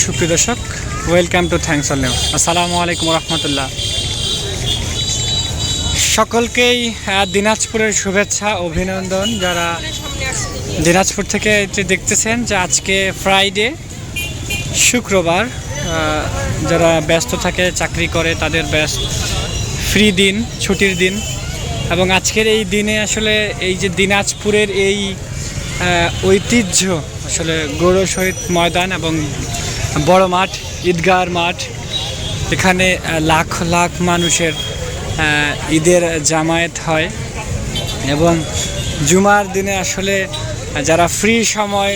সুপ্রিয় দর্শক welcome to thanks all news আসসালামু আলাইকুম রহমতুল্লাহ। সকলকেই দিনাজপুরের শুভেচ্ছা, অভিনন্দন। যারা দিনাজপুর থেকে দেখতেছেন যে আজকে ফ্রাইডে শুক্রবার যারা ব্যস্ত থাকে, চাকরি করে, তাদের ব্যস্ত ফ্রি দিন, ছুটির দিন। এবং আজকের এই দিনে আসলে এই যে দিনাজপুরের এই ঐতিহ্য, আসলে গৌর শহীদ ময়দান এবং বড় মাঠ, ঈদগার মাঠ। এখানে লাখ লাখ মানুষের ঈদের জামায়াত হয় এবং জুমার দিনে আসলে যারা ফ্রি সময়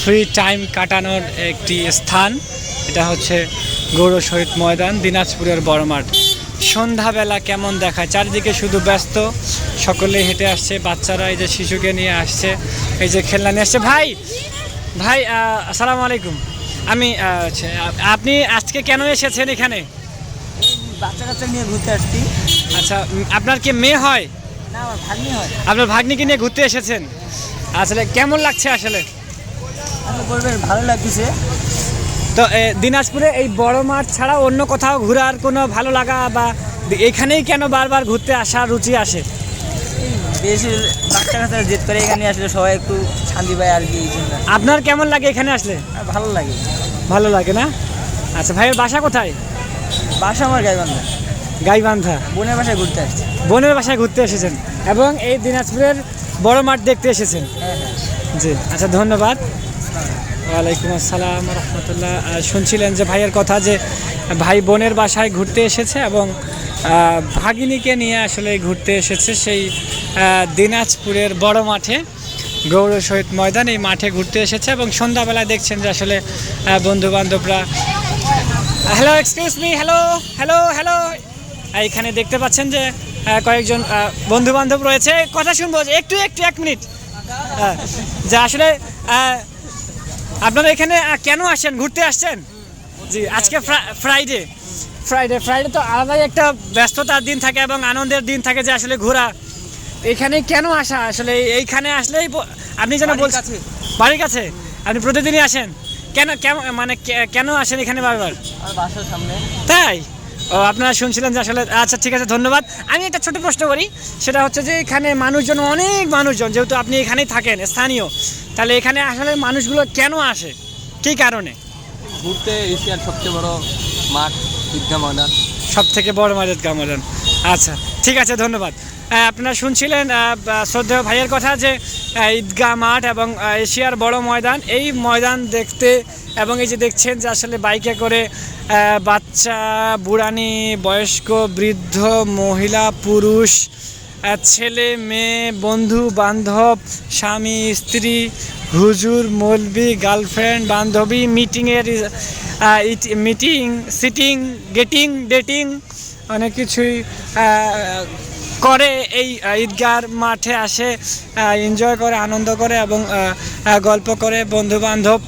ফ্রি টাইম কাটানোর একটি স্থান, এটা হচ্ছে গৌর শহীদ ময়দান, দিনাজপুরের বড় মাঠ। সন্ধ্যাবেলা কেমন দেখায়? চারিদিকে শুধু ব্যস্ত সকলে হেঁটে আসছে, বাচ্চারা এই যে শিশুকে নিয়ে আসছে, এই যে খেলনা নিয়ে আসছে। ভাই ভাই আসসালামু আলাইকুম। আমি আচ্ছা, আপনি আজকে কেন এসেছেন এখানে? বাচ্চা কাচ্চা নিয়ে ঘুরতে আসছি। আচ্ছা আপনার কি মেয়ে হয়? না আমার ভাগ্নি হয়। আপনার ভাগ্নিকে নিয়ে ঘুরতে এসেছেন? আসলে কেমন লাগছে আসলে? আপনি বলবেন ভালো লাগছে। তো দিনাজপুরে এই বড় মাঠ ছাড়া অন্য কোথাও ঘোরার কোনো ভালো লাগা বা এখানেই কেন বারবার ঘুরতে আসা রুচি আসে? বেশি বাচ্চা কাচ্চা জেদ করে এখানে আসলে সবাই একটু শান্তি পায় আর কি আপনার কেমন লাগে এখানে আসলে? ভালো লাগে। ভালো লাগে না? আচ্ছা ভাইয়ের বাসা কোথায়? বাসা আমার গাইবান্ধা। গাইবান্ধা। বোনের বাসায় ঘুরতে আসছি। বোনের বাসায় ঘুরতে এসেছেন এবং এই দিনাজপুরের বড় মাঠ দেখতে এসেছেন। হ্যাঁ হ্যাঁ। জি আচ্ছা ধন্যবাদ। ওয়ালাইকুম আসসালাম রহমতুল্লাহ। শুনছিলেন যে ভাইয়ের কথা যে ভাই বোনের বাসায় ঘুরতে এসেছে এবং ভাগিনীকে নিয়ে আসলে ঘুরতে এসেছে সেই দিনাজপুরের বড় মাঠে গৌর শহীদ ময়দান এই মাঠে ঘুরতে এসেছে এবং সন্ধ্যাবেলায় দেখছেন যে আসলে বন্ধু বান্ধবরা hello excuse me hello hello hello এখানে দেখতে পাচ্ছেন যে কয়েকজন বন্ধু বান্ধব রয়েছে। কথা শুনব যে একটু একটু এক মিনিট। হ্যাঁ, যে আসলে আপনারা এখানে কেন আসছেন? ঘুরতে আসছেন? জি আজকে ফ্রাইডে ফ্রাইডে ফ্রাইডে তো আলাদাই একটা ব্যস্ততার দিন থাকে এবং আনন্দের দিন থাকে যে আসলে ঘোরা। এখানে কেন আসা? আসলে এইখানে আসলেই আপনি যেন বলছেন। বাড়ির কাছে? আপনি প্রতিদিনই আসেন। কেন কেমন মানে কেন আসেন এখানে বারবার? সামনে। তাই? ও আপনারা শুনছিলেন যে আসলে আচ্ছা ঠিক আছে ধন্যবাদ। আমি একটা ছোট প্রশ্ন করি। সেটা হচ্ছে যে এখানে মানুষজন অনেক মানুষজন যেহেতু আপনি এখানেই থাকেন স্থানীয় তাহলে এখানে আসলে মানুষগুলো কেন আসে? কী কারণে? ঘুরতে এশিয়ার সবচেয়ে বড় মাঠ ঈদগাহ ময়দান। সব থেকে বড় মাজাদ গামাদান আচ্ছা ঠিক আছে, ধন্যবাদ। আপনারা শুনছিলেন শ্রদ্ধেয় ভাইয়ের কথা যে ঈদগাহ মাঠ এবং এশিয়ার বড় ময়দান। এই ময়দান দেখতে এবং এই যে দেখছেন যে আসলে বাইকে করে বাচ্চা, বুড়ানি, বয়স্ক, বৃদ্ধ, মহিলা, পুরুষ ছেলে, মেয়ে, বন্ধু, বান্ধব, স্বামী, স্ত্রী, হুজুর, মৌলবি, গার্লফ্রেন্ড, বান্ধবী, মিটিংয়ের মিটিং, সিটিং, গেটিং, ডেটিং অনেক কিছুই করে এই ঈদগার মাঠে আসে এনজয় করে, আনন্দ করে এবং গল্প করে বন্ধু বান্ধব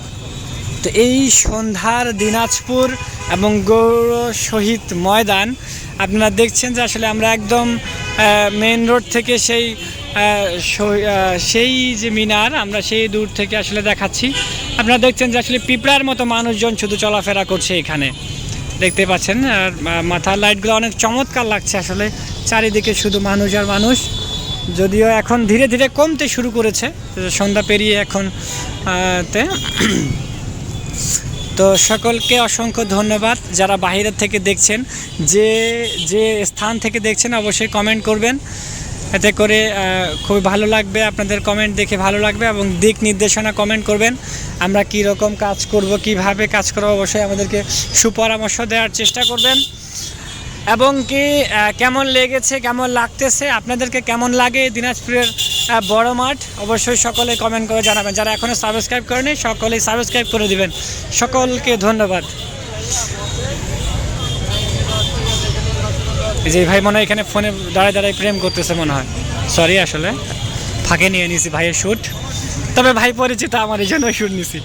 তো এই সন্ধ্যার দিনাজপুর এবং গৌর শহীদ ময়দান, আপনারা দেখছেন যে আসলে আমরা একদম মেন রোড থেকে সেই সেই যে মিনার, আমরা সেই দূর থেকে আসলে দেখাচ্ছি। আপনারা দেখছেন যে আসলে পিঁপড়ার মতো মানুষজন শুধু চলাফেরা করছে এখানে। দেখতে পাচ্ছেন, আর মাথার লাইটগুলো অনেক চমৎকার লাগছে আসলে, চারিদিকে শুধু মানুষ আর মানুষ। যদিও এখন ধীরে ধীরে কমতে শুরু করেছে, সন্ধ্যা পেরিয়ে এখন তে তো সকলকে অসংখ্য ধন্যবাদ যারা বাহিরের থেকে দেখছেন। যে যে স্থান থেকে দেখছেন অবশ্যই কমেন্ট করবেন। এতে করে খুব খুবই ভালো লাগবে আপনাদের কমেন্ট দেখে ভালো লাগবে এবং দিক নির্দেশনা কমেন্ট করবেন। আমরা কি রকম কাজ করব, কীভাবে কাজ করব অবশ্যই আমাদেরকে সুপরামর্শ দেওয়ার চেষ্টা করবেন। এবং কি কেমন লেগেছে, কেমন লাগতেছে? আপনাদেরকে কেমন লাগে দিনাজপুরের বড় মাঠ? অবশ্যই সকলে কমেন্ট করে জানাবেন। যারা এখনও সাবস্ক্রাইব করেনি, সকলেই সাবস্ক্রাইব করে দিবেন। সকলকে ধন্যবাদ। যে ভাই মনে হয় এখানে ফোনে দাঁড়ায় দাঁড়ায় প্রেম করতেছে মনে হয়। সরি আসলে। ফাঁকে নিয়ে নিছি ভাইয়ের শ্যুট তবে ভাই পরিচিত আমার এই জন্য শ্যুট নিছি।